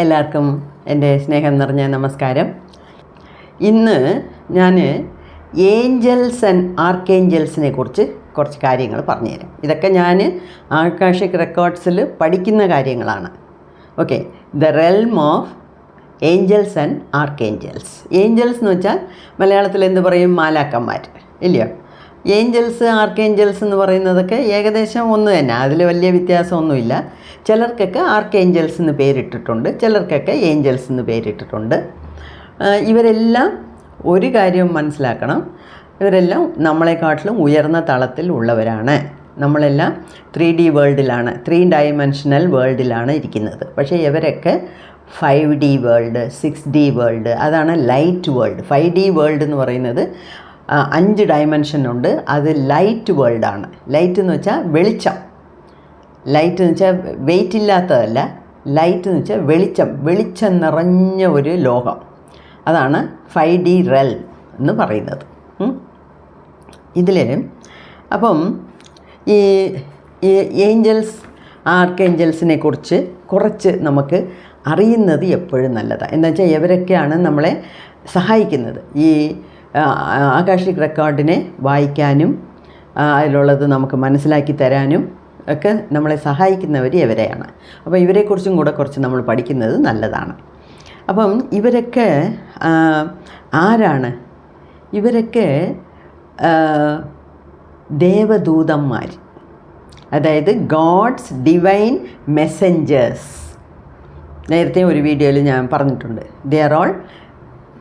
എല്ലാവർക്കും എന്റെ സ്നേഹം നിറഞ്ഞ നമസ്കാരം. ഇന്ന് ഞാൻ ഏഞ്ചൽസ് ആൻഡ് ആർക്കേഞ്ചൽസിനെ കുറിച്ച് കുറച്ച് കാര്യങ്ങൾ പറഞ്ഞുതരാം. ഇതൊക്കെ ഞാൻ ആകാശിക് റെക്കോർഡ്സിൽ പഠിക്കുന്ന കാര്യങ്ങളാണ്. Okay the realm of angels and archangels. Angels എന്ന് വെച്ചാൽ മലയാളത്തിൽ എന്ത് പറയും? മാലാക്കന്മാർ. ഇല്ലയോ? ഏഞ്ചൽസ് ആർക്കേഞ്ചൽസ് എന്ന് പറയുന്നതൊക്കെ ഏകദേശം ഒന്ന് തന്നെ. അതിൽ വലിയ വ്യത്യാസമൊന്നുമില്ല. ചിലർക്കൊക്കെ ആർക്കേഞ്ചൽസ് എന്ന് പേരിട്ടിട്ടുണ്ട്. ചിലർക്കൊക്കെ ഏഞ്ചൽസ് എന്ന് പേരിട്ടിട്ടുണ്ട്. ഇവരെല്ലാം ഒരു കാര്യം മനസ്സിലാക്കണം. ഇവരെല്ലാം നമ്മളെക്കാട്ടിലും ഉയർന്ന തളത്തിൽ ഉള്ളവരാണ്. നമ്മളെല്ലാം ത്രീ ഡി വേൾഡിലാണ് ത്രീ ഡയമെൻഷനൽ വേൾഡിലാണ് ഇരിക്കുന്നത്. പക്ഷേ ഇവരൊക്കെ five D world six D world അതാണ് light world. Five D world എന്ന് പറയുന്നത് അഞ്ച് ഡയമെൻഷൻ ഉണ്ട്. അത് ലൈറ്റ് വേൾഡാണ് ലൈറ്റ് എന്ന് വെച്ചാൽ വെളിച്ചം. ലൈറ്റ് എന്ന് വെച്ചാൽ വെയിറ്റ് ഇല്ലാത്തതല്ല. ലൈറ്റ് എന്ന് വെച്ചാൽ വെളിച്ചം. വെളിച്ചം നിറഞ്ഞ ഒരു ലോകം. അതാണ് ഫൈവ് ഡി റെൽ എന്ന് പറയുന്നത്. ഇതിൽ അപ്പം ഈ ഏഞ്ചൽസ് ആർക്കേഞ്ചൽസിനെ കുറിച്ച് കുറച്ച് നമുക്ക് അറിയുന്നത് എപ്പോഴും നല്ലതാണ് എന്താ വെച്ചാൽ ഇവരൊക്കെയാണ് നമ്മളെ സഹായിക്കുന്നത്. ഈ ആകാശിക് റെക്കോർഡിനെ വായിക്കാനും അതിലുള്ളത് നമുക്ക് മനസ്സിലാക്കി തരാനും ഒക്കെ നമ്മളെ സഹായിക്കുന്നവർ ഇവരെയാണ്. അപ്പോൾ ഇവരെക്കുറിച്ചും കൂടെ കുറച്ച് നമ്മൾ പഠിക്കുന്നത് നല്ലതാണ്. അപ്പം ഇവരൊക്കെ ആരാണ്? ഇവരൊക്കെ ദേവദൂതന്മാർ അതായത് ഗോഡ്സ് ഡിവൈൻ മെസ്സഞ്ചേഴ്സ്. നേരത്തെ ഒരു വീഡിയോയിൽ ഞാൻ പറഞ്ഞിട്ടുണ്ട്. They are all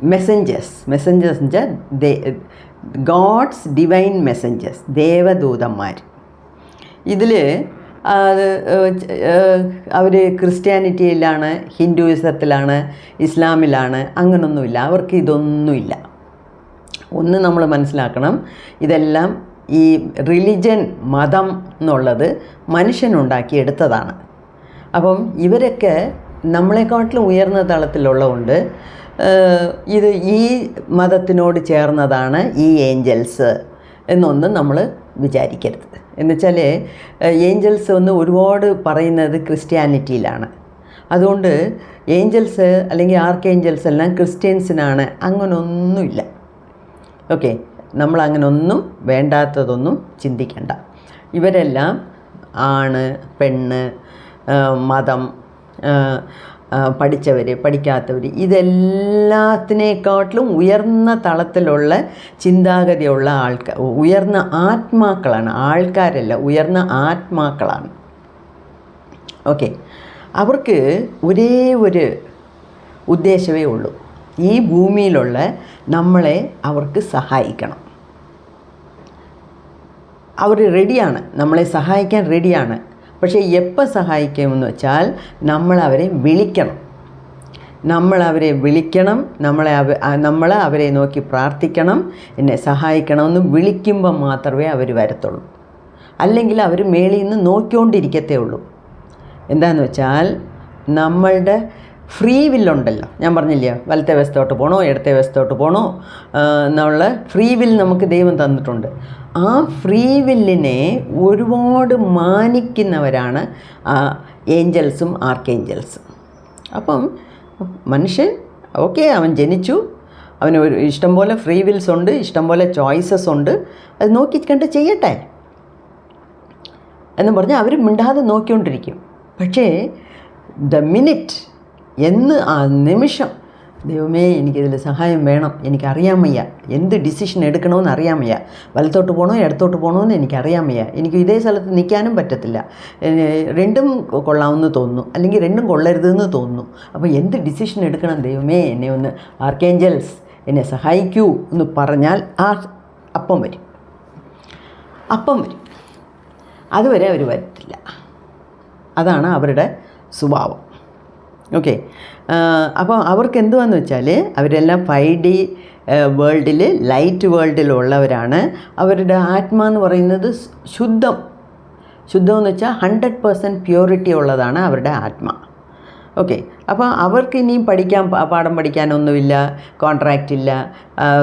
messengers messengers വെച്ചാൽ ഗോഡ്സ് ഡിവൈൻ മെസ്സഞ്ചേഴ്സ് ദേവദൂതന്മാർ. ഇതിൽ അവർ ക്രിസ്ത്യാനിറ്റിയിലാണ് ഹിന്ദുയിസത്തിലാണ് ഇസ്ലാമിലാണ് അങ്ങനൊന്നുമില്ല. അവർക്ക് ഇതൊന്നുമില്ല. ഒന്ന് നമ്മൾ മനസ്സിലാക്കണം ഇതെല്ലാം ഈ റിലിജൻ മതം എന്നുള്ളത് മനുഷ്യനുണ്ടാക്കിയെടുത്തതാണ്. അപ്പം ഇവരൊക്കെ നമ്മളെക്കാട്ടിലും ഉയർന്ന തലത്തിലുള്ളതുകൊണ്ട് ഇത് ഈ മതത്തിനോട് ചേർന്നതാണ് ഈ ഏഞ്ചൽസ് എന്നൊന്നും നമ്മൾ വിചാരിക്കരുത്. എന്നുവെച്ചാൽ ഏഞ്ചൽസ് ഒന്ന് ഒരുപാട് പറയുന്നത് ക്രിസ്ത്യാനിറ്റിയിലാണ്. അതുകൊണ്ട് ഏഞ്ചൽസ് അല്ലെങ്കിൽ ആർക്ക് ഏഞ്ചൽസ് എല്ലാം ക്രിസ്ത്യൻസിനാണ് അങ്ങനൊന്നുമില്ല. ഓക്കെ നമ്മൾ അങ്ങനൊന്നും വേണ്ടാത്തതൊന്നും ചിന്തിക്കണ്ട. ഇവരെല്ലാം ആണ് പെണ്ണ് മതം പഠിച്ചവർ പഠിക്കാത്തവർ ഇതെല്ലാത്തിനേക്കാട്ടിലും ഉയർന്ന തളത്തിലുള്ള ചിന്താഗതിയുള്ള ആൾക്കാർ ഉയർന്ന ആത്മാക്കളാണ്. ആൾക്കാരല്ല ഉയർന്ന ആത്മാക്കളാണ്. ഓക്കെ. അവർക്ക് ഒരേ ഒരു ഉദ്ദേശമേ ഉള്ളൂ. ഈ ഭൂമിയിലുള്ള നമ്മളെ അവർക്ക് സഹായിക്കണം. അവർ റെഡിയാണ് നമ്മളെ സഹായിക്കാൻ റെഡിയാണ് പക്ഷേ എപ്പോൾ സഹായിക്കുമെന്ന് വെച്ചാൽ നമ്മൾ അവരെ വിളിക്കണം. നമ്മൾ അവരെ വിളിക്കണം നമ്മളെ അവ നമ്മൾ അവരെ നോക്കി പ്രാർത്ഥിക്കണം എന്നെ സഹായിക്കണമെന്ന് വിളിക്കുമ്പോൾ മാത്രമേ അവർ വരത്തുള്ളൂ. അല്ലെങ്കിൽ അവർ മേളിൽ നിന്ന് നോക്കിക്കൊണ്ടിരിക്കത്തേ ഉള്ളൂ. എന്താണെന്ന് വെച്ചാൽ നമ്മളുടെ ഫ്രീ വില്ലുണ്ടല്ലോ ഞാൻ പറഞ്ഞില്ല വലത്തെ വശത്തോട്ട് പോകണോ ഇടത്തെ വശത്തോട്ട് പോകണോ എന്നുള്ള ഫ്രീ വിൽ നമുക്ക് ദൈവം തന്നിട്ടുണ്ട്. ആ ഫ്രീ വില്ലിനെ ഒരുപാട് മാനിക്കുന്നവരാണ് ഏഞ്ചൽസും ആർക്കേഞ്ചൽസും അപ്പം മനുഷ്യൻ ഓക്കെ അവൻ ജനിച്ചു. അവന് ഒരു ഇഷ്ടംപോലെ ഫ്രീ വിൽസ് ഉണ്ട് ഇഷ്ടംപോലെ ചോയ്സസ് ഉണ്ട്. അത് നോക്കി കണ്ട് ചെയ്യട്ടെ. എന്ന് പറഞ്ഞാൽ അവർ മിണ്ടാതെ നോക്കിക്കൊണ്ടിരിക്കും. പക്ഷേ ദ മിനിറ്റ് എന്ന് ആ നിമിഷം ദൈവമേ എനിക്കിതിൽ സഹായം വേണം. എനിക്കറിയാൻ വയ്യ. എന്ത് ഡിസിഷൻ എടുക്കണമെന്ന് അറിയാൻ വയ്യ. വലത്തോട്ട് പോകണോ ഇടത്തോട്ട് പോകണമെന്ന് എനിക്കറിയാൻ വയ്യ. എനിക്ക് ഇതേ സ്ഥലത്ത് നിൽക്കാനും പറ്റത്തില്ല. രണ്ടും കൊള്ളാമെന്ന് തോന്നുന്നു. അല്ലെങ്കിൽ രണ്ടും കൊള്ളരുതെന്ന് തോന്നുന്നു. അപ്പോൾ എന്ത് ഡിസിഷൻ എടുക്കണം ദൈവമേ? എന്നെ ഒന്ന് ആർക്കേഞ്ചൽസ് എന്നെ സഹായിക്കൂ എന്ന് പറഞ്ഞാൽ ആ അപ്പം വരും. അപ്പം വരും. അതുവരെ അവർ വരത്തില്ല. അതാണ് അവരുടെ സ്വഭാവം. ഓക്കെ അപ്പോൾ അവർക്ക് എന്തുവാന്ന് വെച്ചാൽ അവരെല്ലാം ഫൈവ് ഡി വേൾഡിൽ ലൈറ്റ് വേൾഡിലുള്ളവരാണ് അവരുടെ ആത്മ എന്ന് പറയുന്നത് ശുദ്ധം. ശുദ്ധമെന്ന് വെച്ചാൽ ഹൺഡ്രഡ് പേഴ്സന്റ് പ്യൂരിറ്റി ഉള്ളതാണ് അവരുടെ ആത്മ. ഓക്കെ അപ്പോൾ അവർക്ക് ഇനിയും പഠിക്കാൻ പാഠം പഠിക്കാനൊന്നുമില്ല കോൺട്രാക്റ്റ് ഇല്ല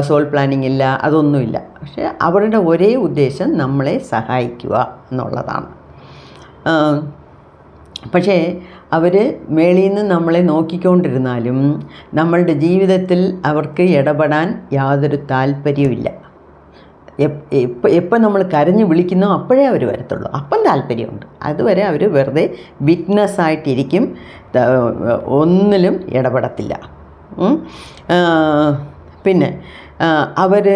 സോൾ പ്ലാനിങ് ഇല്ല അതൊന്നുമില്ല. പക്ഷേ അവരുടെ ഒരേ ഉദ്ദേശം നമ്മളെ സഹായിക്കുക എന്നുള്ളതാണ്. പക്ഷേ അവർ മേളിൽ നിന്ന് നമ്മളെ നോക്കിക്കൊണ്ടിരുന്നാലും നമ്മളുടെ ജീവിതത്തിൽ അവർക്ക് ഇടപെടാൻ യാതൊരു താല്പര്യവുമില്ല. എപ്പോൾ എപ്പോൾ നമ്മൾ കരഞ്ഞു വിളിക്കുന്നോ അപ്പോഴേ അവർ വരത്തുള്ളൂ. അപ്പം താല്പര്യമുണ്ട്. അതുവരെ അവർ വെറുതെ വിറ്റ്നസ് ആയിട്ടിരിക്കും. ഒന്നിലും ഇടപെടത്തില്ല. പിന്നെ അവർ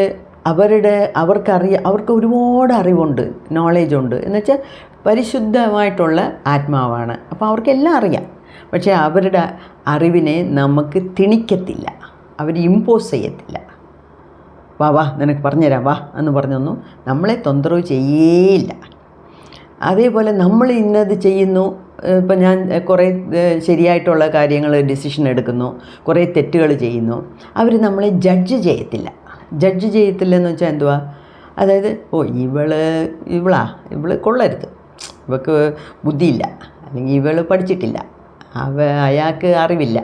അവരുടെ അവർക്കറിയ അവർക്ക് ഒരുപാട് അറിവുണ്ട് നോളേജ് ഉണ്ട്. എന്നുവെച്ചാൽ പരിശുദ്ധമായിട്ടുള്ള ആത്മാവാണ്. അപ്പോൾ അവർക്കെല്ലാം അറിയാം. പക്ഷേ അവരുടെ അറിവിനെ നമുക്ക് തിണിക്കത്തില്ല. അവർ ഇമ്പോസ് ചെയ്യത്തില്ല. വാ വാ നിനക്ക് പറഞ്ഞുതരാം. വാ എന്ന് പറഞ്ഞൊന്നും നമ്മളെ തൊന്തരവ് ചെയ്യേയില്ല. അതേപോലെ നമ്മൾ ഇന്നത് ചെയ്യുന്നു. ഇപ്പം ഞാൻ കുറേ ശരിയായിട്ടുള്ള കാര്യങ്ങൾ ഡിസിഷൻ എടുക്കുന്നു. കുറേ തെറ്റുകൾ ചെയ്യുന്നു. അവർ നമ്മളെ ജഡ്ജ് ചെയ്യത്തില്ല. ജഡ്ജ് ചെയ്യത്തില്ലെന്ന് വെച്ചാൽ എന്തുവാ? അതായത് ഓ ഇവൾ ഇവളാ ഇവൾ കൊള്ളരുത്. ഇവൾക്ക് ബുദ്ധിയില്ല. അല്ലെങ്കിൽ ഇവൾ പഠിച്ചിട്ടില്ല. അവ അയാൾക്ക് അറിവില്ല.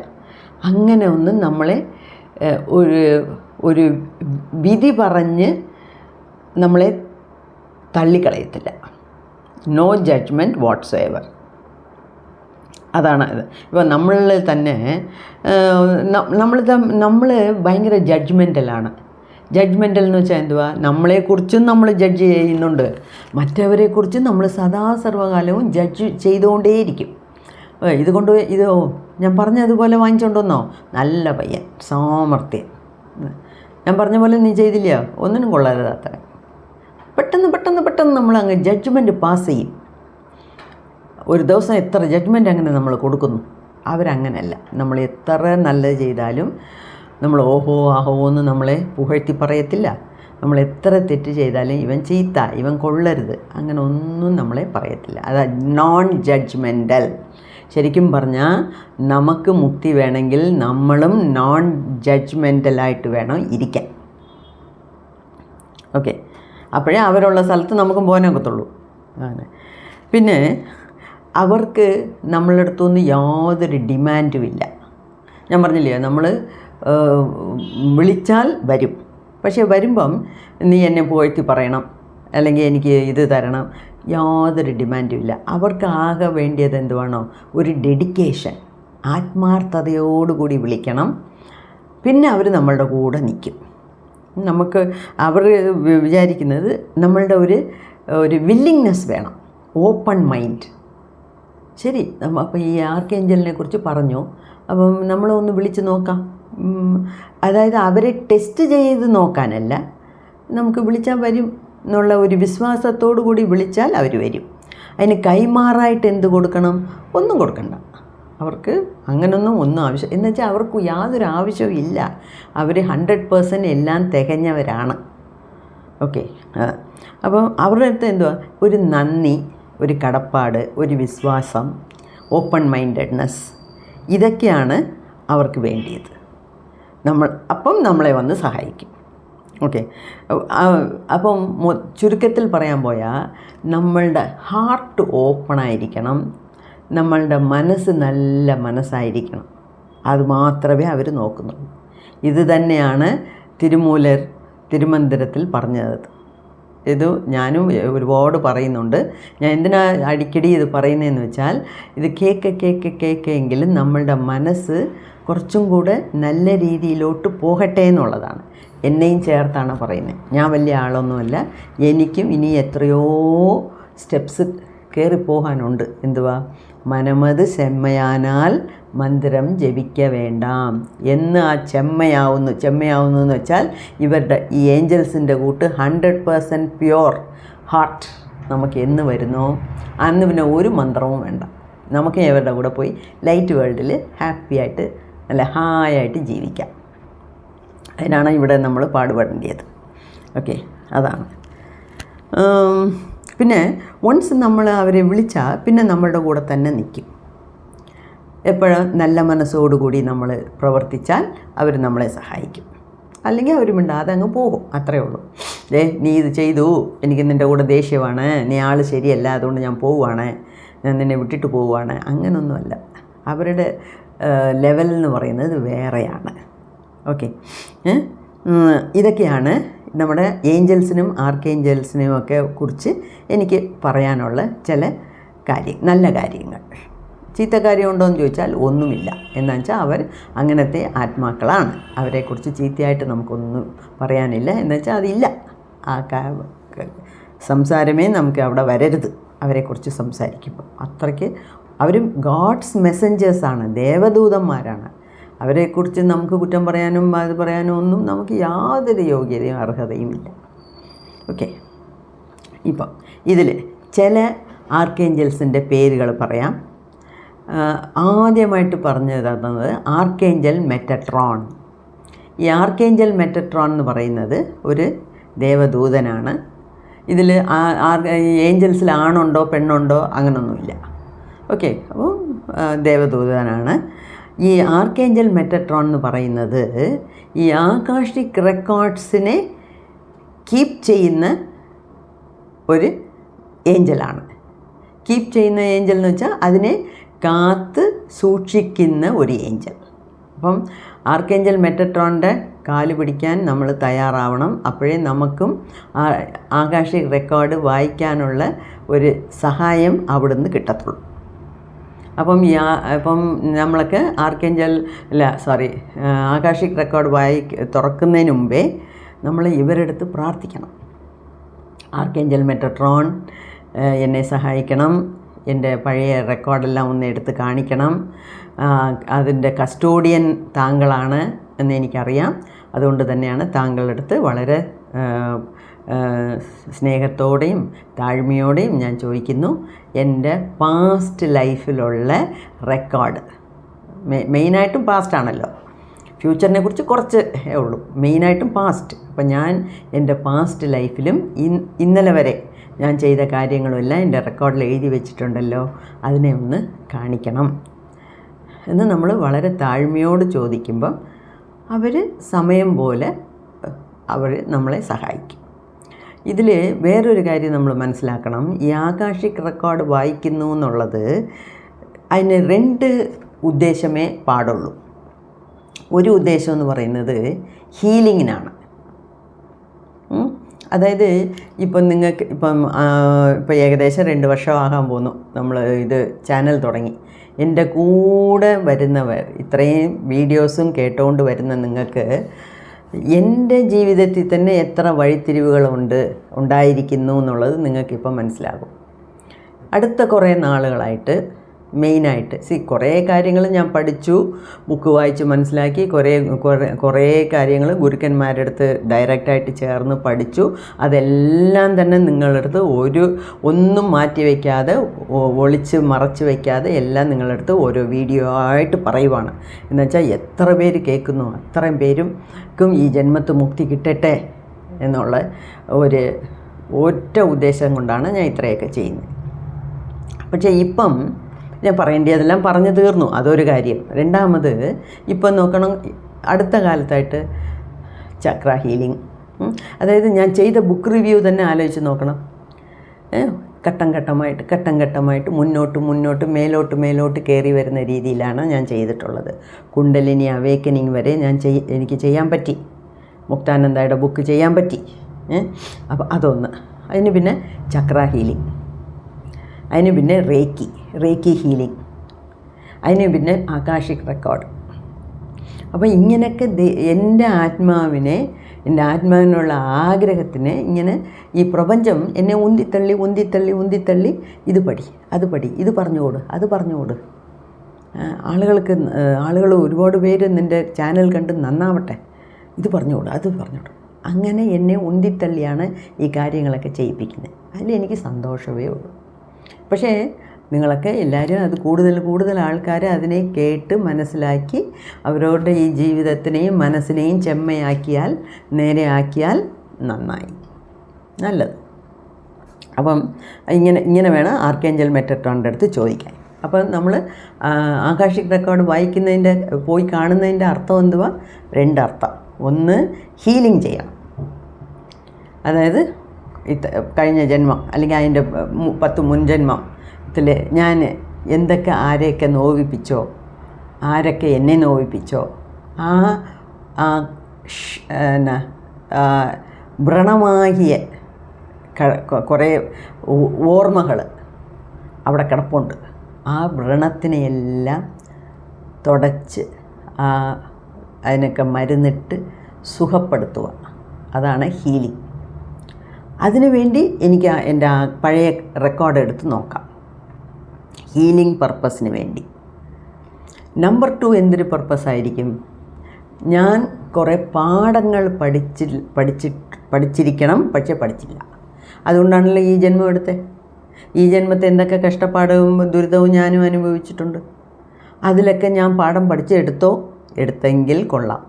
അങ്ങനെ ഒന്നും നമ്മളെ ഒരു ഒരു വിധി പറഞ്ഞ് നമ്മളെ തള്ളിക്കളയത്തില്ല. നോ ജഡ്ജ്മെന്റ് വാട്ട്സ് എവർ അതാണ് ഇത്. ഇപ്പോൾ നമ്മളിൽ തന്നെ നമ്മൾ നമ്മൾ ഭയങ്കര ജഡ്ജ്മെന്റലാണ് ജഡ്ജ്മെന്റൽ എന്ന് വെച്ചാൽ എന്തുവാ? നമ്മളെക്കുറിച്ചും നമ്മൾ ജഡ്ജ് ചെയ്യുന്നുണ്ട്. മറ്റവരെക്കുറിച്ചും നമ്മൾ സദാ സർവകാലവും ജഡ്ജ് ചെയ്തുകൊണ്ടേയിരിക്കും. ഇതുകൊണ്ട് ഇത് ഞാൻ പറഞ്ഞതുപോലെ വാങ്ങിച്ചുകൊണ്ടുവന്നോ നല്ല പയ്യൻ സാമർത്ഥ്യം ഞാൻ പറഞ്ഞ പോലെ നീ ചെയ്തില്ല ഒന്നിനും കൊള്ളരുതാത്ത പെട്ടെന്ന് പെട്ടെന്ന് പെട്ടെന്ന് നമ്മൾ അങ്ങ് ജഡ്ജ്മെന്റ് പാസ് ചെയ്യും. ഒരു ദിവസം എത്ര ജഡ്ജ്മെന്റ് അങ്ങനെ നമ്മൾ കൊടുക്കുന്നു? അവരങ്ങനെയല്ല നമ്മൾ എത്ര നല്ലത് ചെയ്താലും നമ്മൾ ഓഹോ ആഹോ എന്ന് നമ്മളെ പുകഴ്ത്തി പറയത്തില്ല. നമ്മൾ എത്ര തെറ്റ് ചെയ്താലും ഇവൻ ചീത്ത ഇവൻ കൊള്ളരുത്. അങ്ങനെ ഒന്നും നമ്മളെ പറയത്തില്ല. അത് നോൺ ജഡ്ജ്മെന്റൽ ശരിക്കും പറഞ്ഞാൽ നമുക്ക് മുക്തി വേണമെങ്കിൽ നമ്മളും നോൺ ജഡ്ജ്മെന്റലായിട്ട് വേണം ഇരിക്കാൻ. ഓക്കെ അപ്പോഴേ അവരുള്ള സ്ഥലത്ത് നമുക്കും പോകാനൊക്കത്തുള്ളൂ അങ്ങനെ. പിന്നെ അവർക്ക് നമ്മളുടെ അടുത്തുനിന്ന് യാതൊരു ഡിമാൻഡും ഇല്ല. ഞാൻ പറഞ്ഞില്ലേ നമ്മൾ വിളിച്ചാൽ വരും. പക്ഷേ വരുമ്പം നീ എന്നെ പോഴ്ത്തി പറയണം. അല്ലെങ്കിൽ എനിക്ക് ഇത് തരണം. യാതൊരു ഡിമാൻഡും ഇല്ല. അവർക്ക് ആകെ വേണ്ടിയത് എന്തുവാണോ? ഒരു ഡെഡിക്കേഷൻ. ആത്മാർത്ഥതയോടുകൂടി വിളിക്കണം. പിന്നെ അവർ നമ്മളുടെ കൂടെ നിൽക്കും. നമുക്ക് അവർ വിചാരിക്കുന്നത് നമ്മളുടെ ഒരു ഒരു വില്ലിങ്നെസ് വേണം. ഓപ്പൺ മൈൻഡ് ശരി. അപ്പോൾ ഈ ആർക്കേഞ്ചലിനെ കുറിച്ച് പറഞ്ഞു. അപ്പം നമ്മളൊന്ന് വിളിച്ച് നോക്കാം. അതായത് അവരെ ടെസ്റ്റ് ചെയ്ത് നോക്കാനല്ല നമുക്ക് വിളിച്ചാൽ വരും എന്നുള്ള ഒരു വിശ്വാസത്തോടു കൂടി വിളിച്ചാൽ അവർ വരും. അതിന് കൈമാറായിട്ട് എന്ത് കൊടുക്കണം? ഒന്നും കൊടുക്കണ്ട. അവർക്ക് അങ്ങനൊന്നും ഒന്നും ആവശ്യം എന്ന് വെച്ചാൽ അവർക്ക് യാതൊരു ആവശ്യവും ഇല്ല. അവർ ഹൺഡ്രഡ് പേഴ്സന്റ് എല്ലാം തികഞ്ഞവരാണ്. ഓക്കെ അപ്പം അവരുടെ അടുത്ത് എന്തുവാ? ഒരു നന്ദി ഒരു കടപ്പാട് ഒരു വിശ്വാസം ഓപ്പൺ മൈൻഡഡ്നെസ് ഇതൊക്കെയാണ് അവർക്ക് വേണ്ടിയത്. നമ്മൾ അപ്പം നമ്മളെ വന്ന് സഹായിക്കും. ഓക്കെ അപ്പം ചുരുക്കത്തിൽ പറയാൻ പോയാൽ നമ്മളുടെ ഹാർട്ട് ഓപ്പൺ ആയിരിക്കണം. നമ്മളുടെ മനസ്സ് നല്ല മനസ്സായിരിക്കണം. അത് മാത്രമേ അവർ നോക്കുന്നുള്ളൂ. ഇത് തന്നെയാണ് തിരുമൂലർ തിരുമന്ദിരത്തിൽ പറഞ്ഞത്. ഇത് ഞാനും ഒരുപാട് പറയുന്നുണ്ട്. ഞാൻ എന്തിനാ അടിക്കടി ഇത് പറയുന്നതെന്ന് വെച്ചാൽ ഇത് കേക്ക് കേക്ക് കേക്കെങ്കിലും നമ്മളുടെ മനസ്സ് കുറച്ചും കൂടെ നല്ല രീതിയിലോട്ട് പോകട്ടെ എന്നുള്ളതാണ്. എന്നെയും ചേർത്താണ് പറയുന്നത്. ഞാൻ വലിയ ആളൊന്നുമല്ല. എനിക്കും ഇനി എത്രയോ സ്റ്റെപ്സ് കയറിപ്പോകാനുണ്ട് എന്തുവാ? മനമത് ചെമ്മയാനാൽ മന്ദിരം ജപിക്ക വേണ്ടാം എന്ന് ആ ചെമ്മയാവുന്നു. ചെമ്മയാവുന്നു എന്ന് വെച്ചാൽ ഇവരുടെ ഈ ഏഞ്ചൽസിന്റെ കൂട്ട് ഹൺഡ്രഡ് പേഴ്സന്റ് പ്യുവർ ഹാർട്ട് നമുക്ക് എന്ന് വരുന്നോ. അന്ന് പിന്നെ ഒരു മന്ത്രവും വേണ്ട. നമുക്ക് ഇവരുടെ കൂടെ പോയി ലൈറ്റ് വേൾഡിൽ ഹാപ്പി ആയിട്ട് നല്ല ഹായായിട്ട് ജീവിക്കാം. അതിനാണ് ഇവിടെ നമ്മൾ പാടുപെടേണ്ടത്. ഓക്കെ അതാണ്. പിന്നെ വൺസ് നമ്മൾ അവരെ വിളിച്ചാൽ പിന്നെ നമ്മളുടെ കൂടെ തന്നെ നിൽക്കും. എപ്പോഴും നല്ല മനസ്സോടുകൂടി നമ്മൾ പ്രവർത്തിച്ചാൽ അവർ നമ്മളെ സഹായിക്കും. അല്ലെങ്കിൽ അവർ മിണ്ടാതെ അങ്ങ് പോകും അത്രേ ഉള്ളൂ. ദേ നീ ഇത് ചെയ്തു എനിക്ക് നിന്റെ കൂടെ ദേഷ്യമാണ് നീ ആൾ ശരിയല്ല അതുകൊണ്ട് ഞാൻ പോവുകയാണ് ഞാൻ നിന്നെ വിട്ടിട്ട് പോവുകയാണ് അങ്ങനൊന്നുമല്ല. അവരുടെ ലെവൽ എന്ന് പറയുന്നത് വേറെയാണ്. ഓക്കെ ഇതൊക്കെയാണ് നമ്മുടെ ഏഞ്ചൽസിനും ആർക്കേഞ്ചൽസിനും ഒക്കെ കുറിച്ച് എനിക്ക് പറയാനുള്ള ചില കാര്യം നല്ല കാര്യങ്ങൾ. ചീത്ത കാര്യമുണ്ടോ എന്ന് ചോദിച്ചാൽ ഒന്നുമില്ല. എന്നു വെച്ചാൽ അവർ അങ്ങനത്തെ ആത്മാക്കളാണ്. അവരെക്കുറിച്ച് ചീത്തയായിട്ട് നമുക്കൊന്നും പറയാനില്ല. എന്ന് വെച്ചാൽ അതില്ല. ആ സംസാരമേ നമുക്ക് അവിടെ വരരുത്. അവരെക്കുറിച്ച് സംസാരിക്കുമ്പോൾ അത്രയ്ക്ക് അവരും ഗോഡ്സ് മെസ്സഞ്ചേഴ്സാണ് ദേവദൂതന്മാരാണ്. അവരെക്കുറിച്ച് നമുക്ക് കുറ്റം പറയാനും അത് പറയാനും ഒന്നും നമുക്ക് യാതൊരു യോഗ്യതയും അർഹതയും ഇല്ല. ഓക്കെ ഇപ്പം ഇതിൽ ചില ആർക്കേഞ്ചൽസിന്റെ പേരുകൾ പറയാം. ആദ്യമായിട്ട് പറഞ്ഞു തന്നത് ആർക്കേഞ്ചൽ മെറ്റട്രോൺ ഈ ആർക്കേഞ്ചൽ മെറ്റട്രോൺ എന്ന് പറയുന്നത് ഒരു ദേവദൂതനാണ്. ഇതിൽ ആർ ഏഞ്ചൽസിൽ ആണുണ്ടോ പെണ്ണുണ്ടോ അങ്ങനൊന്നുമില്ല. ഓക്കെ അപ്പോൾ ദേവദൂതനാണ്. ഈ ആർക്കേഞ്ചൽ മെറ്റട്രോൺ എന്ന് പറയുന്നത് ഈ ആകാശിക് റെക്കോർഡ്സിനെ കീപ്പ് ചെയ്യുന്ന ഒരു ഏഞ്ചലാണ്. കീപ്പ് ചെയ്യുന്ന ഏഞ്ചൽ എന്ന് വെച്ചാൽ അതിനെ കാത്ത് സൂക്ഷിക്കുന്ന ഒരു ഏഞ്ചൽ. അപ്പം ആർക്കേഞ്ചൽ മെറ്റട്രോണിന്റെ കാൽ പിടിക്കാൻ നമ്മൾ തയ്യാറാവണം. അപ്പോഴേ നമുക്കും ആകാശിക് റെക്കോർഡ് വായിക്കാനുള്ള ഒരു സഹായം അവിടുന്ന് കിട്ടത്തുള്ളൂ. അപ്പം യാ അപ്പം നമ്മൾക്ക് ആർക്കേഞ്ചൽ അല്ല സോറി ആകാശിക് റെക്കോർഡ് വായി തുറക്കുന്നതിന് മുമ്പേ നമ്മൾ ഇവരെടുത്ത് പ്രാർത്ഥിക്കണം. ആർക്കേഞ്ചൽ മെറ്റട്രോൺ എന്നെ സഹായിക്കണം. എന്റെ പഴയ റെക്കോർഡെല്ലാം ഒന്ന് എടുത്ത് കാണിക്കണം. അതിന്റെ കസ്റ്റോഡിയൻ താങ്കളാണ് എന്ന് എനിക്കറിയാം. അതുകൊണ്ട് തന്നെയാണ് താങ്കളുടെ അടുത്ത് വളരെ സ്നേഹത്തോടെയും താഴ്മയോടെയും ഞാൻ ചോദിക്കുന്നു എന്റെ പാസ്റ്റ് ലൈഫിലുള്ള റെക്കോർഡ് മെയിനായിട്ടും പാസ്റ്റ് ആണല്ലോ. ഫ്യൂച്ചറിനെ കുറിച്ച് കുറച്ച് ഉള്ളൂ. മെയിനായിട്ടും പാസ്റ്റ് അപ്പം ഞാൻ എന്റെ പാസ്റ്റ് ലൈഫിലും ഇന്നലെ വരെ ഞാൻ ചെയ്ത കാര്യങ്ങളുമെല്ലാം എന്റെ റെക്കോർഡിൽ എഴുതി വെച്ചിട്ടുണ്ടല്ലോ. അതിനെ ഒന്ന് കാണിക്കണം. എന്ന് നമ്മൾ വളരെ താഴ്മയോട് ചോദിക്കുമ്പം അവർ സമയം പോലെ അവർ നമ്മളെ സഹായിക്കും. ഇതിൽ വേറൊരു കാര്യം നമ്മൾ മനസ്സിലാക്കണം. ഈ ആകാശിക് റെക്കോർഡ് വായിക്കുന്നു എന്നുള്ളത് അതിന് രണ്ട് ഉദ്ദേശമേ പാടുള്ളൂ. ഒരു ഉദ്ദേശം എന്ന് പറയുന്നത് ഹീലിങ്ങിനാണ്. അതായത് ഇപ്പം നിങ്ങൾക്ക് ഇപ്പം ഇപ്പം ഏകദേശം രണ്ട് വർഷമാകാൻ പോന്നു. നമ്മൾ ഇത് ചാനൽ തുടങ്ങി. എന്റെ കൂടെ വരുന്നവർ ഇത്രയും വീഡിയോസും കേട്ടുകൊണ്ട് വരുന്ന നിങ്ങൾക്ക് എന്റെ ജീവിതത്തിൽ തന്നെ എത്ര വഴിത്തിരിവുകളുണ്ട് ഉണ്ടായിരിക്കുന്നു എന്നുള്ളത് നിങ്ങൾക്കിപ്പം മനസ്സിലാകും. അടുത്ത കുറേ നാളുകളായിട്ട് മെയിനായിട്ട്. സി കുറേ കാര്യങ്ങൾ ഞാൻ പഠിച്ചു ബുക്ക് വായിച്ച് മനസ്സിലാക്കി കുറേ കുറേ കാര്യങ്ങൾ ഗുരുക്കന്മാരുടെ അടുത്ത് ഡയറക്റ്റായിട്ട് ചേർന്ന് പഠിച്ചു. അതെല്ലാം തന്നെ നിങ്ങളുടെ അടുത്ത് ഒരു ഒന്നും മാറ്റി വയ്ക്കാതെ ഒളിച്ച് മറച്ച് വയ്ക്കാതെ എല്ലാം നിങ്ങളുടെ അടുത്ത് ഓരോ വീഡിയോ ആയിട്ട് പറയുവാണ്. എന്നുവെച്ചാൽ എത്ര പേര് കേൾക്കുന്നു അത്രയും പേരും ഈ ജന്മത്ത് മുക്തി കിട്ടട്ടെ എന്നുള്ള ഒരു ഒറ്റ ഉദ്ദേശം കൊണ്ടാണ് ഞാൻ ഇത്രയൊക്കെ ചെയ്യുന്നത്. പക്ഷേ ഇപ്പം ഞാൻ പറയേണ്ടതെല്ലാം പറഞ്ഞു തീർന്നു. അതൊരു കാര്യം. രണ്ടാമത് ഇപ്പം നോക്കണം അടുത്ത കാലത്തായിട്ട് ചക്ര ഹീലിംഗ് അതായത് ഞാൻ ചെയ്ത ബുക്ക് റിവ്യൂ തന്നെ ആലോചിച്ച് നോക്കണം. ഘട്ടം ഘട്ടമായിട്ട് ഘട്ടം ഘട്ടമായിട്ട് മുന്നോട്ട് മുന്നോട്ട് മേലോട്ട് മേലോട്ട് കയറി വരുന്ന രീതിയിലാണ് ഞാൻ ചെയ്തിട്ടുള്ളത്. കുണ്ടലിനി അവേക്കനിങ് വരെ ഞാൻ ചെയ് എനിക്ക് ചെയ്യാൻ പറ്റി. മുക്താനന്ദയുടെ ബുക്ക് ചെയ്യാൻ പറ്റി. അപ്പോൾ അതൊന്ന്. അതിന് പിന്നെ ചക്ര ഹീലിംഗ് അതിന് പിന്നെ റേക്കി റേക്കി ഹീലിംഗ് അതിന് പിന്നെ ആകാശിക് റെക്കോർഡ്. അപ്പോൾ ഇങ്ങനെയൊക്കെ എന്റെ ആത്മാവിനെ എന്റെ ആത്മാവിനുള്ള ആഗ്രഹത്തിന് ഇങ്ങനെ ഈ പ്രപഞ്ചം എന്നെ ഉന്തിത്തള്ളി ഉന്തിത്തള്ളി ഉന്തിത്തള്ളി ഇത് പഠി അത് പഠി ഇത് പറഞ്ഞുകൊട് അത് പറഞ്ഞുകൊട്. ആളുകൾക്ക് ആളുകൾ ഒരുപാട് പേര് നിന്റെ ചാനൽ കണ്ട് നന്നാവട്ടെ ഇത് പറഞ്ഞുകൊട് അത് പറഞ്ഞോട് അങ്ങനെ എന്നെ ഉന്തിത്തള്ളിയാണ് ഈ കാര്യങ്ങളൊക്കെ ചെയ്യിപ്പിക്കുന്നത്. അതിലെനിക്ക് സന്തോഷമേ ഉള്ളൂ. പക്ഷേ നിങ്ങളൊക്കെ എല്ലാവരും അത് കൂടുതൽ കൂടുതൽ ആൾക്കാർ അതിനെ കേട്ട് മനസ്സിലാക്കി അവരവരുടെ ഈ ജീവിതത്തിനെയും മനസ്സിനെയും ചെമ്മയാക്കിയാൽ നേരെയാക്കിയാൽ നന്നായി. നല്ലത്. അപ്പം ഇങ്ങനെ ഇങ്ങനെ വേണം ആർക്കേഞ്ചൽ മെറ്റട്രോണിന്റെ അടുത്ത് ചോദിക്കാൻ. അപ്പം നമ്മൾ ആകാശിക് റെക്കോർഡ് വായിക്കുന്നതിന്റെ പോയി കാണുന്നതിന്റെ അർത്ഥം എന്തുവാ? രണ്ടർത്ഥം. ഒന്ന് ഹീലിംഗ് ചെയ്യണം. അതായത് ഇത് കഴിഞ്ഞ ജന്മം അല്ലെങ്കിൽ അതിന്റെ പത്ത് മുൻജന്മത്തിൽ ഞാൻ എന്തൊക്കെ ആരെയൊക്കെ നോവിപ്പിച്ചോ ആരൊക്കെ എന്നെ നോവിപ്പിച്ചോ ആ ആ എന്നാ വ്രണമാകിയ കുറേ ഓർമ്മകൾ അവിടെ കിടപ്പുണ്ട്. ആ വ്രണത്തിനെയെല്ലാം തുടച്ച് ആ അതിനൊക്കെ മരുന്നിട്ട് സുഖപ്പെടുത്തുക. അതാണ് ഹീലിംഗ്. അതിനുവേണ്ടി എനിക്ക് എന്റെ ആ പഴയ റെക്കോർഡ് എടുത്ത് നോക്കാം. ഹീലിംഗ് പർപ്പസിന് വേണ്ടി. നമ്പർ ടു എന്തൊരു പർപ്പസ് ആയിരിക്കും? ഞാൻ കുറേ പാഠങ്ങൾ പഠിച്ചി പഠിച്ചി പഠിച്ചിരിക്കണം പക്ഷേ പഠിച്ചില്ല. അതുകൊണ്ടാണല്ലോ ഈ ജന്മം എടുത്തത് ഈ ജന്മത്തെ എന്തൊക്കെ കഷ്ടപ്പാടും ദുരിതവും ഞാനും അനുഭവിച്ചിട്ടുണ്ട്. അതിലൊക്കെ ഞാൻ പാഠം പഠിച്ചെടുത്തോ? എടുത്തെങ്കിൽ കൊള്ളാം.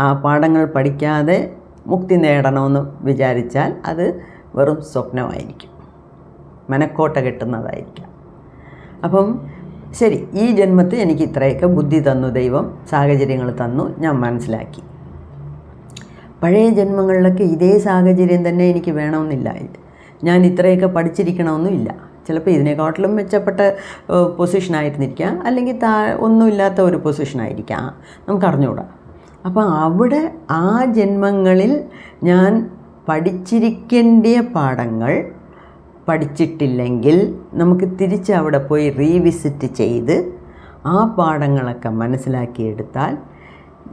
ആ പാഠങ്ങൾ പഠിക്കാതെ മുക്തി നേടണമെന്ന് വിചാരിച്ചാൽ അത് വെറും സ്വപ്നമായിരിക്കും. മനക്കോട്ട കെട്ടുന്നതായിരിക്കാം. അപ്പം ശരി ഈ ജന്മത്തിൽ എനിക്ക് ഇത്രയൊക്കെ ബുദ്ധി തന്നു ദൈവം സാഹചര്യങ്ങൾ തന്നു ഞാൻ മനസ്സിലാക്കി. പഴയ ജന്മങ്ങളിലൊക്കെ ഇതേ സാഹചര്യം തന്നെ എനിക്ക് വേണമെന്നില്ല. ഞാൻ ഇത്രയൊക്കെ പഠിച്ചിരിക്കണമെന്നില്ല ചിലപ്പോൾ ഇതിനെക്കാട്ടിലും മെച്ചപ്പെട്ട പൊസിഷനായിരുന്നിരിക്കാം അല്ലെങ്കിൽ താ ഒന്നുമില്ലാത്ത ഒരു പൊസിഷനായിരിക്കാം നമുക്ക് അറിഞ്ഞുകൂടാ. അപ്പോൾ അവിടെ ആ ജന്മങ്ങളിൽ ഞാൻ പഠിച്ചിരിക്കേണ്ട പാഠങ്ങൾ പഠിച്ചിട്ടില്ലെങ്കിൽ നമുക്ക് തിരിച്ച് അവിടെ പോയി റീവിസിറ്റ് ചെയ്ത് ആ പാഠങ്ങളൊക്കെ മനസ്സിലാക്കിയെടുത്താൽ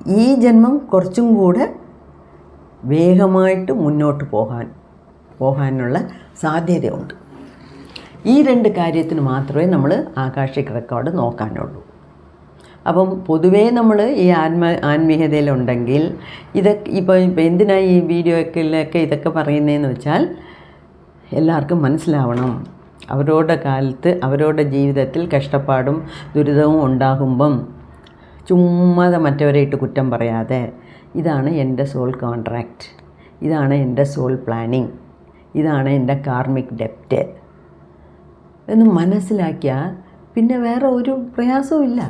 ഈ ജന്മം കുറച്ചും കൂടെ വേഗമായിട്ട് മുന്നോട്ട് പോകാൻ പോകാനുള്ള സാധ്യതയുണ്ട്. ഈ രണ്ട് കാര്യത്തിന് മാത്രമേ നമ്മൾ ആകാശിക് റെക്കോർഡ് നോക്കാനുള്ളൂ. അപ്പം പൊതുവേ നമ്മൾ ഈ ആത്മ ആത്മീയതയിലുണ്ടെങ്കിൽ ഇതൊക്കെ ഇപ്പോൾ ഇപ്പം എന്തിനാണ് ഈ വീഡിയോക്കിലൊക്കെ ഇതൊക്കെ പറയുന്നതെന്ന് വെച്ചാൽ എല്ലാവർക്കും മനസ്സിലാവണം. അവരുടെ കാലത്ത് അവരുടെ ജീവിതത്തിൽ കഷ്ടപ്പാടും ദുരിതവും ഉണ്ടാകുമ്പം ചുമ്മാതെ മറ്റവരെ കുറ്റം പറയാതെ ഇതാണ് എന്റെ സോൾ കോൺട്രാക്റ്റ് ഇതാണ് എന്റെ സോൾ പ്ലാനിങ്. ഇതാണ് എന്റെ കാർമിക് ഡെപ്റ്റ്. എന്ന് മനസ്സിലാക്കിയാൽ പിന്നെ വേറെ ഒരു പ്രയാസവും ഇല്ല.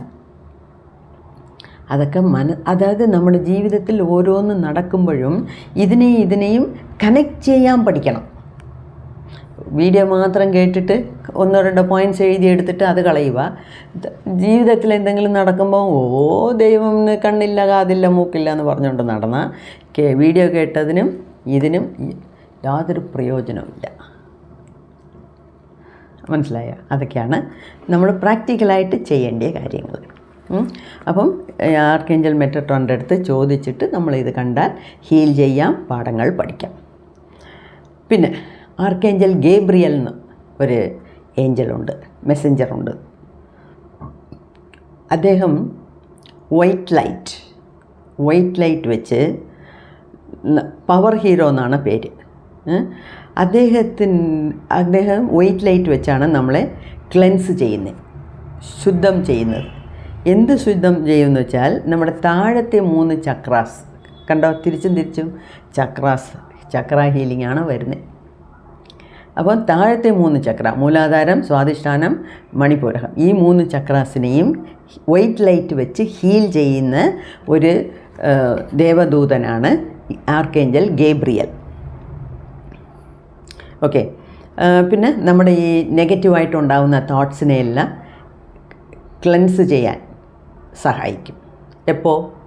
അതൊക്കെ മന അതായത് നമ്മുടെ ജീവിതത്തിൽ ഓരോന്ന് നടക്കുമ്പോഴും ഇതിനെയും ഇതിനെയും കണക്ട് ചെയ്യാൻ പഠിക്കണം. വീഡിയോ മാത്രം കേട്ടിട്ട് ഒന്നോ രണ്ടോ പോയിന്റ്സ് എഴുതി എടുത്തിട്ട് അത് കളയുക. ജീവിതത്തിൽ എന്തെങ്കിലും നടക്കുമ്പോൾ ഓ ദൈവം കണ്ണില്ല കാതില്ല മൂക്കില്ല എന്ന് പറഞ്ഞുകൊണ്ട് നടന്ന കേ വീഡിയോ കേട്ടതിനും ഇതിനും യാതൊരു പ്രയോജനവുമില്ല മനസ്സിലായ? അതൊക്കെയാണ് നമ്മൾ പ്രാക്ടിക്കലായിട്ട് ചെയ്യേണ്ട കാര്യങ്ങൾ. അപ്പം ആർക്കേഞ്ചൽ മെറ്റട്രോന്റെ അടുത്ത് ചോദിച്ചിട്ട് നമ്മളിത് കണ്ടാൽ ഹീൽ ചെയ്യാം പാഠങ്ങൾ പഠിക്കാം. പിന്നെ ആർക്കേഞ്ചൽ ഗേബ്രിയൽ എന്ന് ഒരു ഏഞ്ചലുണ്ട് മെസ്സഞ്ചറുണ്ട്. അദ്ദേഹം വൈറ്റ് ലൈറ്റ് വൈറ്റ് ലൈറ്റ് വെച്ച് പവർ ഹീറോ എന്നാണ് പേര്? അദ്ദേഹത്തിന് അദ്ദേഹം വൈറ്റ് ലൈറ്റ് വെച്ചാണ് നമ്മളെ ക്ലെൻസ് ചെയ്യുന്നത് ശുദ്ധം ചെയ്യുന്നത്. എന്ത് ശുദ്ധം ചെയ്യുമെന്ന് വെച്ചാൽ നമ്മുടെ താഴത്തെ മൂന്ന് ചക്രാസ് കണ്ടോ? തിരിച്ചും തിരിച്ചും ചക്രാസ് ചക്ര ഹീലിംഗ് ആണ് വരുന്നത്. അപ്പോൾ താഴത്തെ മൂന്ന് ചക്ര മൂലാധാരം സ്വാധിഷ്ഠാനം മണിപൂരകം ഈ മൂന്ന് ചക്രാസിനെയും വൈറ്റ് ലൈറ്റ് വെച്ച് ഹീൽ ചെയ്യുന്ന ഒരു ദേവദൂതനാണ് ആർക്കേഞ്ചൽ ഗേബ്രിയൽ. ഓക്കെ. പിന്നെ നമ്മുടെ ഈ നെഗറ്റീവായിട്ടുണ്ടാകുന്ന തോട്ട്സിനെയെല്ലാം ക്ലെൻസ് ചെയ്യാൻ സഹായിക്കും. എപ്പോൾ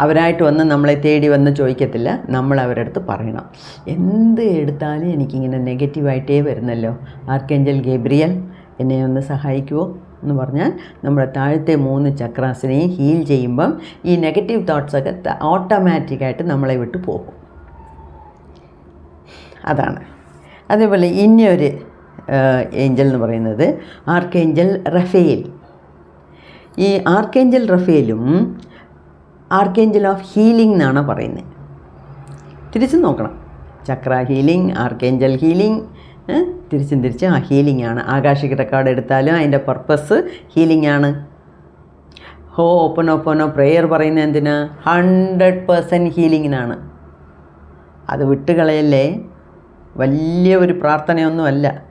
അവരായിട്ട് വന്ന് നമ്മളെ തേടി വന്ന് ചോദിക്കത്തില്ല. നമ്മൾ അവരുടെ അടുത്ത് പറയണം. എന്ത് എടുത്താലും എനിക്കിങ്ങനെ നെഗറ്റീവായിട്ടേ വരുന്നല്ലോ. ആർക്കേഞ്ചൽ ഗേബ്രിയൽ എന്നെ ഒന്ന് സഹായിക്കുമോ എന്ന് പറഞ്ഞാൽ നമ്മുടെ താഴത്തെ മൂന്ന് ചക്രാസിനെയും ഹീൽ ചെയ്യുമ്പം ഈ നെഗറ്റീവ് തോട്ട്സൊക്കെ ഓട്ടോമാറ്റിക്കായിട്ട് നമ്മളെ വിട്ട് പോകും. അതാണ്. അതേപോലെ ഇനിയൊരു ഏഞ്ചൽ എന്ന് പറയുന്നത് ആർക്കേഞ്ചൽ റഫേൽ. ഈ ആർക്കേഞ്ചൽ റഫേലും ആർക്കേഞ്ചൽ ഓഫ് ഹീലിംഗ് എന്നാണ് പറയുന്നത്. തിരിച്ചു നോക്കണം. ചക്ര ഹീലിംഗ് ആർക്കേഞ്ചൽ ഹീലിംഗ് തിരിച്ചും തിരിച്ചും ആ ഹീലിംഗ് ആണ്. ആകാശിക റെക്കോർഡ് എടുത്താലും അതിന്റെ പർപ്പസ് ഹീലിംഗ് ആണ്. ഹോ ഓപ്പൺ ഓപ്പണോ പ്രെയർ പറയുന്നത് എന്തിനാ? ഹൺഡ്രഡ് പേഴ്സന്റ് ഹീലിങ്ങിനാണ് അത് വിട്ടുകളയല്ലേ വലിയ ഒരു പ്രാർത്ഥനയൊന്നുമല്ല.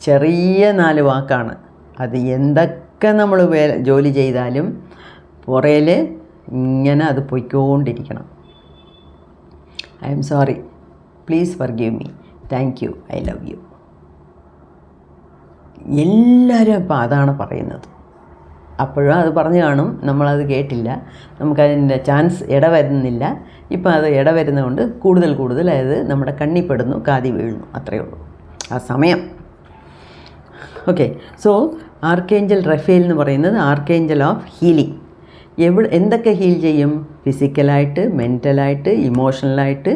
ചെറിയ നാല് വാക്കാണ്. അത് എന്തൊക്കെ നമ്മൾ വേ- ജോലി ചെയ്താലും പുറയിൽ ഇങ്ങനെ അത് പൊയ്ക്കൊണ്ടിരിക്കണം. I'm sorry please forgive me thank you I love you എല്ലാവരും അപ്പം അതാണ് പറയുന്നത്. അപ്പോഴും അത് പറഞ്ഞു കാണും. നമ്മളത് കേട്ടില്ല. നമുക്കതിന്റെ ചാൻസ് ഇട വരുന്നില്ല ഇപ്പം അത് ഇട വരുന്നതുകൊണ്ട് കൂടുതൽ കൂടുതൽ അത് നമ്മുടെ കണ്ണിപ്പെടുന്നു കാതി വീഴുന്നു. അത്രയേ ഉള്ളൂ. ആ സമയം. ഓക്കെ സോ ആർക്കേഞ്ചൽ റഫേൽ എന്ന് പറയുന്നത് ആർക്കേഞ്ചൽ ഓഫ് ഹീലിംഗ്. എവിടെ എന്തൊക്കെ ഹീൽ ചെയ്യും? ഫിസിക്കലായിട്ട് മെന്റലായിട്ട് ഇമോഷണലായിട്ട്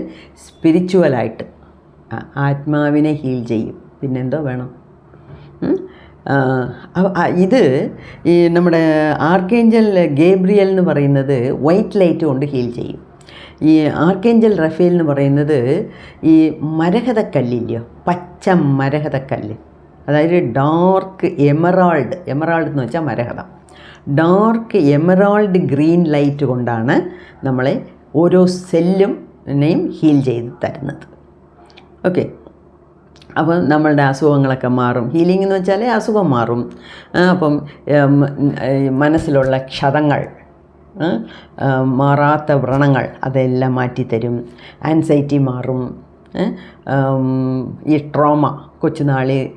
സ്പിരിച്വലായിട്ട്. ആത്മാവിനെ ഹീൽ ചെയ്യും. പിന്നെന്തോ വേണം. ഇത് ഈ നമ്മുടെ ആർക്കേഞ്ചൽ ഗേബ്രിയൽ എന്ന് പറയുന്നത് വൈറ്റ് ലൈറ്റ് കൊണ്ട് ഹീൽ ചെയ്യും. ഈ ആർക്കേഞ്ചൽ റഫേൽ എന്ന് പറയുന്നത് ഈ മരഹതക്കല്ലില്ലയോ? പച്ച മരഹതക്കല്ല്. അതായത് ഡാർക്ക് എമറാൾഡ് എമറാൾഡ് എന്ന് വെച്ചാൽ മരഹതം ഡാർക്ക് എമറാൾഡ് ഗ്രീൻ ലൈറ്റ് കൊണ്ടാണ് നമ്മളെ ഓരോ സെല്ലും നെയും ഹീൽ ചെയ്ത് തരുന്നത്. ഓക്കെ. അപ്പം നമ്മളുടെ അസുഖങ്ങളൊക്കെ മാറും. ഹീലിംഗ് എന്ന് വെച്ചാൽ അസുഖം മാറും. അപ്പം മനസ്സിലുള്ള ക്ഷതങ്ങൾ മാറാത്ത വ്രണങ്ങൾ അതെല്ലാം മാറ്റിത്തരും. ആൻസൈറ്റി മാറും. ഈ ട്രോമ കൊച്ചുനാളി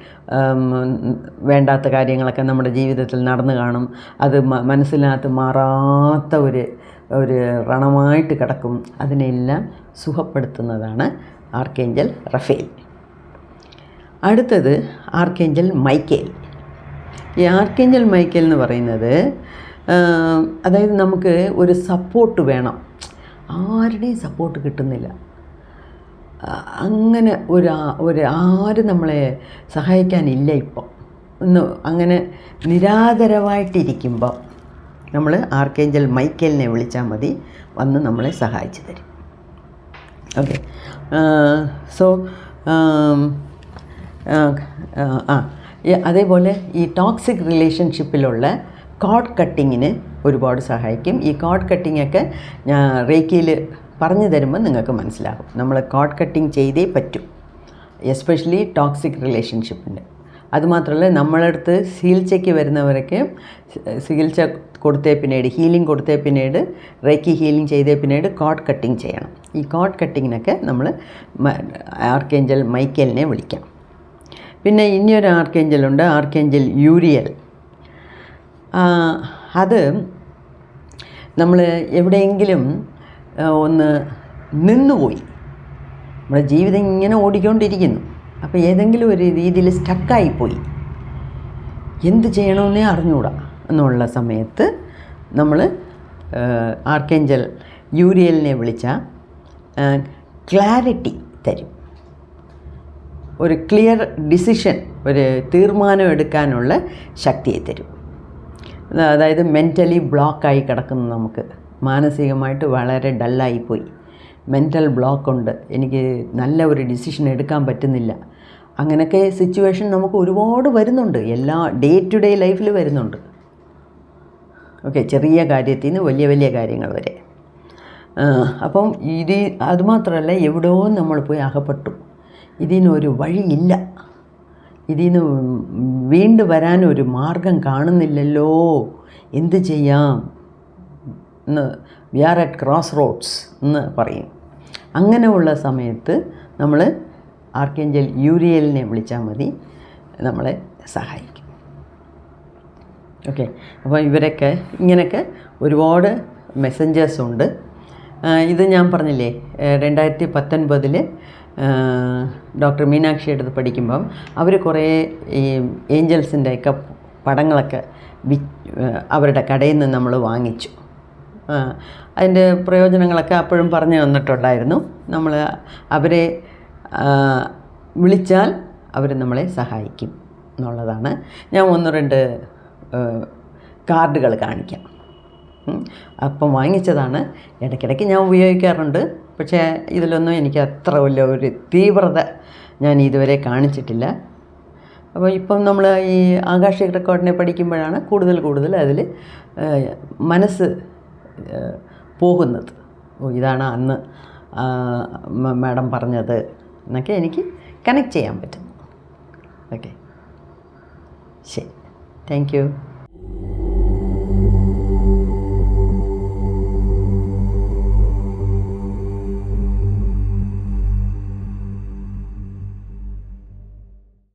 വേണ്ടാത്ത കാര്യങ്ങളൊക്കെ നമ്മുടെ ജീവിതത്തിൽ നടന്നു കാണും. അത് മനസ്സിനകത്ത് മാറാത്ത ഒരു ഒരു രണമായിട്ട് കിടക്കും. അതിനെല്ലാം സുഖപ്പെടുത്തുന്നതാണ് ആർക്കേഞ്ചൽ റഫേൽ. അടുത്തത് ആർക്കേഞ്ചൽ മൈക്കേൽ. ഈ ആർക്കേഞ്ചൽ മൈക്കേൽ എന്ന് പറയുന്നത് അതായത് നമുക്ക് ഒരു സപ്പോർട്ട് വേണം. ആരുടെയും സപ്പോർട്ട് കിട്ടുന്നില്ല. അങ്ങനെ ഒരു ഒരു ആരും നമ്മളെ സഹായിക്കാനില്ല ഇപ്പോൾ ഒന്ന് അങ്ങനെ നിരാതരവായിട്ടിരിക്കുമ്പോൾ നമ്മൾ ആർക്കേഞ്ചൽ മൈക്കേലിനെ വിളിച്ചാൽ മതി വന്ന് നമ്മളെ സഹായിച്ചു തരും. ഓക്കെ. സോ ആ അതേപോലെ ഈ ടോക്സിക് റിലേഷൻഷിപ്പിലുള്ള കോഡ് കട്ടിങ്ങിന് ഒരുപാട് സഹായിക്കും. ഈ കോഡ് കട്ടിങ്ങൊക്കെ റേക്കിയിൽ പറഞ്ഞു തരുമ്പോൾ നിങ്ങൾക്ക് മനസ്സിലാകും. നമ്മൾ കോഡ് കട്ടിങ് ചെയ്തേ പറ്റും. എസ്പെഷ്യലി ടോക്സിക് റിലേഷൻഷിപ്പിന്റെ അതുമാത്രമല്ല നമ്മളടുത്ത് ചികിത്സയ്ക്ക് വരുന്നവരൊക്കെ ചികിത്സ കൊടുത്തേ പിന്നീട് ഹീലിംഗ് കൊടുത്തേ പിന്നീട് റേക്കി ഹീലിംഗ് ചെയ്തേ പിന്നീട് കോഡ് കട്ടിങ് ചെയ്യണം. ഈ കോഡ് കട്ടിങ്ങിനൊക്കെ നമ്മൾ ആർക്കേഞ്ചൽ മൈക്കേലിനെ വിളിക്കാം. പിന്നെ ഇനിയൊരു ആർക്കേഞ്ചലുണ്ട് ആർക്കേഞ്ചൽ യൂരിയൽ അത് നമ്മൾ എവിടെയെങ്കിലും ഒന്ന് നിന്നുപോയി. നമ്മുടെ ജീവിതം ഇങ്ങനെ ഓടിക്കൊണ്ടിരിക്കുന്നു. അപ്പോൾ ഏതെങ്കിലും ഒരു രീതിയിൽ സ്റ്റക്കായിപ്പോയി. എന്ത് ചെയ്യണമെന്നേ അറിഞ്ഞുകൂടാ എന്നുള്ള സമയത്ത് നമ്മൾ ആർക്കേഞ്ചൽ യൂരിയലിനെ വിളിച്ച ക്ലാരിറ്റി തരും. ഒരു ക്ലിയർ ഡിസിഷൻ ഒരു തീരുമാനം എടുക്കാനുള്ള ശക്തിയെ തരും. അതായത് മെന്റലി ബ്ലോക്കായി കിടക്കുന്ന നമുക്ക്. മാനസികമായിട്ട് വളരെ ഡല്ലായിപ്പോയി. മെന്റൽ ബ്ലോക്കുണ്ട് എനിക്ക് നല്ല ഒരു ഡിസിഷൻ എടുക്കാൻ പറ്റുന്നില്ല. അങ്ങനെയൊക്കെ സിറ്റുവേഷൻ നമുക്ക് ഒരുപാട് വരുന്നുണ്ട്. എല്ലാ ഡേ ടു ഡേ ലൈഫിൽ വരുന്നുണ്ട്. ഓക്കെ ചെറിയ കാര്യത്തിൽ നിന്ന് വലിയ വലിയ കാര്യങ്ങൾ വരെ. അപ്പം ഇത് അതുമാത്രമല്ല എവിടെയോ നമ്മൾ പോയി അകപ്പെട്ടു. ഇതിനൊരു വഴിയില്ല. ഇതിന് വീണ്ടും വരാനൊരു മാർഗം കാണുന്നില്ലല്ലോ. എന്ത് ചെയ്യാം? എന്ന് we are at crossroads എന്ന് പറയും. അങ്ങനെയുള്ള സമയത്ത് നമ്മൾ ആർക്കേഞ്ചൽ യൂരിയലിനെ വിളിച്ചാൽ മതി. നമ്മളെ സഹായിക്കും. ഓക്കെ. അപ്പോൾ ഇവരൊക്കെ ഇങ്ങനെയൊക്കെ ഒരുപാട് മെസ്സഞ്ചേഴ്സ് ഉണ്ട്. ഇത് ഞാൻ പറഞ്ഞില്ലേ രണ്ടായിരത്തി പത്തൊൻപതിൽ ഡോക്ടർ മീനാക്ഷി എടുത്ത് പഠിക്കുമ്പം അവർ കുറേ ഈ ഏഞ്ചൽസിന്റെയൊക്കെ പടങ്ങളൊക്കെ വി അവരുടെ കടയിൽ നിന്ന് നമ്മൾ വാങ്ങിച്ചു. അതിന്റെ പ്രയോജനങ്ങളൊക്കെ അപ്പോഴും പറഞ്ഞു തന്നിട്ടുണ്ടായിരുന്നു. നമ്മൾ അവരെ വിളിച്ചാൽ അവർ നമ്മളെ സഹായിക്കും എന്നുള്ളതാണ്. ഞാൻ ഒന്ന് രണ്ട് കാർഡുകൾ കാണിക്കാം. അപ്പം വാങ്ങിച്ചതാണ്. ഇടയ്ക്കിടയ്ക്ക് ഞാൻ ഉപയോഗിക്കാറുണ്ട്. പക്ഷേ ഇതിലൊന്നും എനിക്ക് അത്ര വലിയ ഒരു തീവ്രത ഞാൻ ഇതുവരെ കാണിച്ചിട്ടില്ല. അപ്പോൾ ഇപ്പം നമ്മൾ ഈ ആകാശിക റെക്കോർഡിനെ പഠിക്കുമ്പോഴാണ് കൂടുതൽ കൂടുതൽ അതിൽ മനസ്സ് പോകുന്നത്. ഓ ഇതാണ് അന്ന് മാഡം പറഞ്ഞത് എന്നൊക്കെ എനിക്ക് കണക്ട് ചെയ്യാൻ പറ്റും ഓക്കെ ശരി. Thank you